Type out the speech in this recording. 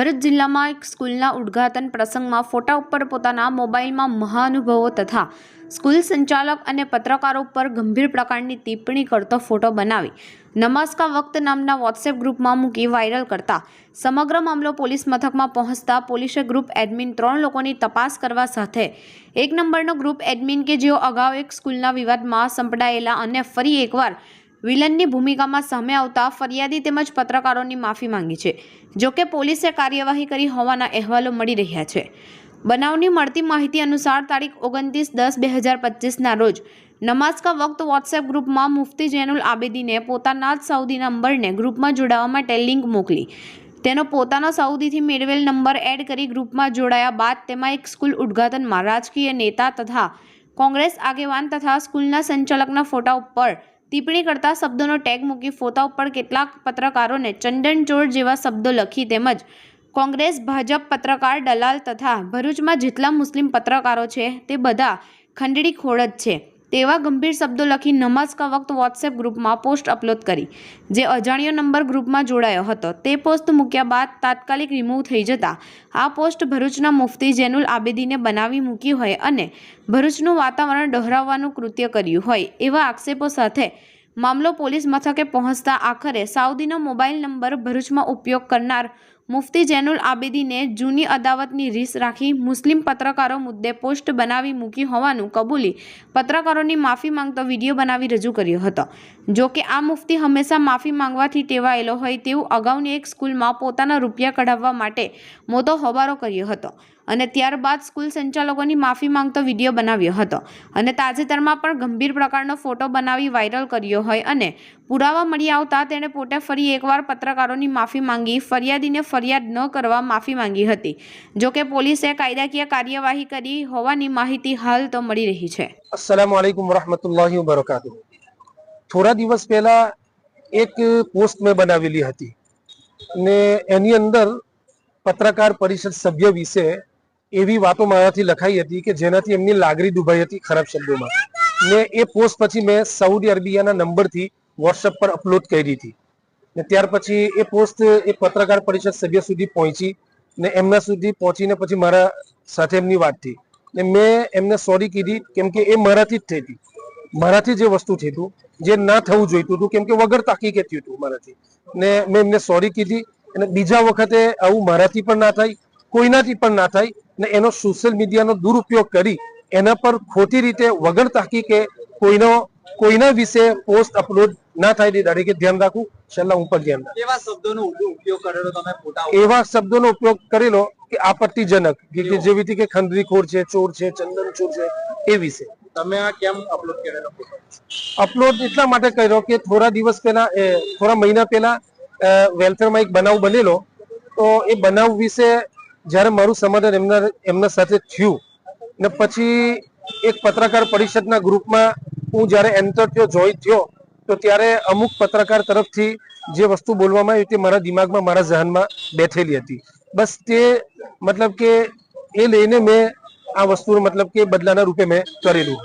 ભરૂચ જિલ્લામાં એક સ્કૂલના ઉદ્ઘાટન પ્રસંગમાં ફોટા ઉપર પોતાના મોબાઈલમાં મહાનુભવો તથા સ્કૂલ સંચાલક અને પત્રકારો પર ગંભીર પ્રકારની ટિપ્પણી કરતો ફોટો બનાવી. નમસ્કા વક્ત નામના વોટ્સએપ ગ્રુપમાં મૂકી વાયરલ કરતા સમગ્ર મામલો પોલીસ મથકમાં પહોંચતા પોલીસે ગ્રુપ એડમિન ત્રણ લોકોની તપાસ કરવા સાથે એક નંબરનો ગ્રુપ એડમિન કે જેઓ અગાઉ એક સ્કૂલના વિવાદમાં સંપડાયેલા અને ફરી એકવાર વિલનની ભૂમિકામાં સામે આવતા ફરિયાદી તેમજ પત્રકારોની માફી માંગી છે જોકે પોલીસે કાર્યવાહી કરી હોવાના અહેવાલો મળી રહ્યા છે. બનાવની મળતી માહિતી અનુસાર તારીખ ઓગણત્રીસ દસ બે હજાર પચીસના રોજ નમાઝ કા વક્ત વોટ્સએપ ગ્રુપમાં મુફ્તી જૈનુલ આબેદીને પોતાના જ સાઉદી નંબરને ગ્રુપમાં જોડાવા માટે લિંક મોકલી. તેનો પોતાનો સાઉદીથી મેળવેલ નંબર એડ કરી ગ્રુપમાં જોડાયા બાદ તેમાં એક સ્કૂલ ઉદ્ઘાટનમાં રાજકીય નેતા તથા કોંગ્રેસ આગેવાન તથા સ્કૂલના સંચાલકના ફોટા ઉપર ટિપ્પણી કરતા શબ્દોનો ટેગ મૂકી ફોટા ઉપર કેટલાક પત્રકારોને ચંદનચોર જેવા શબ્દો લખી તેમજ કોંગ્રેસ, ભાજપ પત્રકાર દલાલ તથા ભરૂચમાં જેટલા મુસ્લિમ પત્રકારો છે તે બધા ખંડડી ખોળ જ છે. તેવા ગંભીર શબ્દો લખી નમાઝ કા વોટ્સએપ ગ્રુપમાં પોસ્ટ અપલોડ કરી, જે અજાણ્યો નંબર ગ્રુપમાં જોડાયો હતો. તે પોસ્ટ મૂક્યા બાદ તાત્કાલિક રિમૂવ થઈ જતા, આ પોસ્ટ ભરૂચના મુફ્તી જેનુલ આબેદીને બનાવી મૂકી હોય અને ભરૂચનું વાતાવરણ ડહોરાવવાનું કૃત્ય કર્યું હોય, એવા આક્ષેપો સાથે મામલો પોલીસ મથકે પહોંચતા આખરે સાઉદીનો મોબાઈલ નંબર ભરૂચમાં ઉપયોગ કરનાર મુફ્તી જૈનુલ આબેદીને જૂની અદાવતની રીસ રાખી મુસ્લિમ પત્રકારો મુદ્દે પોસ્ટ બનાવી મૂકી હોવાનું કબૂલી પત્રકારોની માફી માંગતો વીડિયો બનાવી રજૂ કર્યો હતો. જો કે આ મુફ્તી હંમેશા માફી માંગવાથી ટેવાયેલો હોય તેવું અગાઉની એક સ્કૂલમાં પોતાના રૂપિયા કઢાવવા માટે મોટો હોબારો કર્યો હતો અને ત્યારબાદ સ્કૂલ સંચાલકોની માફી માંગતો વીડિયો બનાવ્યો હતો અને તાજેતરમાં પણ ગંભીર પ્રકારનો ફોટો બનાવી વાયરલ કર્યો હોય અને પુરાવા મળી આવતા તેણે પોતે ફરી એકવાર પત્રકારોની માફી માંગી ફરિયાદીને ફરિયાદ ન કરવા માફી માંગી હતી. જો કે પોલીસે કાયદાકીય કાર્યવાહી કરી હોવાની માહિતી હાલ તો મળી રહી છે. અસલામ વાલેકુમ વરહમતુલ્લાહિ વબરકાતુહ. થોડા દિવસ પહેલા એક પોસ્ટ મેં બનાવેલી હતી. ને એની અંદર પત્રકાર પરિષદ સભ્ય વિશે એવી વાતો મારાથી લખાઈ હતી કે જેનાથી એમની લાગણી દુભાઈ હતી ખરાબ શબ્દોમાં. ને એ પોસ્ટ પછી મેં સાઉદી અરેબિયાના નંબરથી વોટ્સઅપ પર અપલોડ કરી હતી. ને ત્યાર પછી એ પોસ્ટ એ પત્રકાર પરિષદ સભ્ય સુધી પહોંચી ને એમના સુધી પહોંચીને પછી મારા સાથે એમની વાત થઈ. ને મેં એમને સોરી કીધી કેમ કે એ મારાથી જ થઈ હતી. મારાથી જે વસ્તુ થઈ હતું, જે ના થવું જોઈતું હતું, કેમ કે વગર તાકીકે થયું હતું મારાથી. ને મેં એમને સોરી કીધી અને બીજા વખતે આવું મારાથી પણ ના થાય, કોઈનાથી પણ ના થાય ને એનો સોશિયલ મીડિયાનો દુરુપયોગ કરી એના પર ખોટી રીતે વગર તાકીકે કોઈનો કોઈના વિશે પોસ્ટ અપલોડ ના થાય તે દરેકે ધ્યાન રાખવું. છેલ્લા હું પણ ધ્યાન રાખું. કેવા શબ્દોનો ઉપયોગ કરેલો તમે ફોટા એવા શબ્દોનો ઉપયોગ કરેલો કે આપત્તિજનક કે જેવી રીતે કે ખંડરીખોર છે ચોર છે ચંદન ચોર છે એ વિશે. તમે આ કેમ અપલોડ કરેલો અપલોડ એટલા માટે કર્યો કે થોડા દિવસ પહેલા થોડા મહિના પહેલા વેલફેરમાં એક બનાવ બનેલો. તો એ બનાવ વિશે જ્યારે મારું સમાધાન એમના એમના સાથે થયું ને પછી એક પત્રકાર પરિષદના ગ્રુપમાં હું જ્યારે એન્ટર થયો જોઈન થયો, તો ત્યારે અમુક પત્રકાર તરફથી જે વસ્તુ બોલવામાં આવી તે મારા દિમાગમાં, મારા ધ્યાનમાં બેઠેલી હતી. બસ તે મતલબ કે એ લઈને મેં આ વસ્તુ મતલબ કે બદલાના રૂપે મેં કરેલું.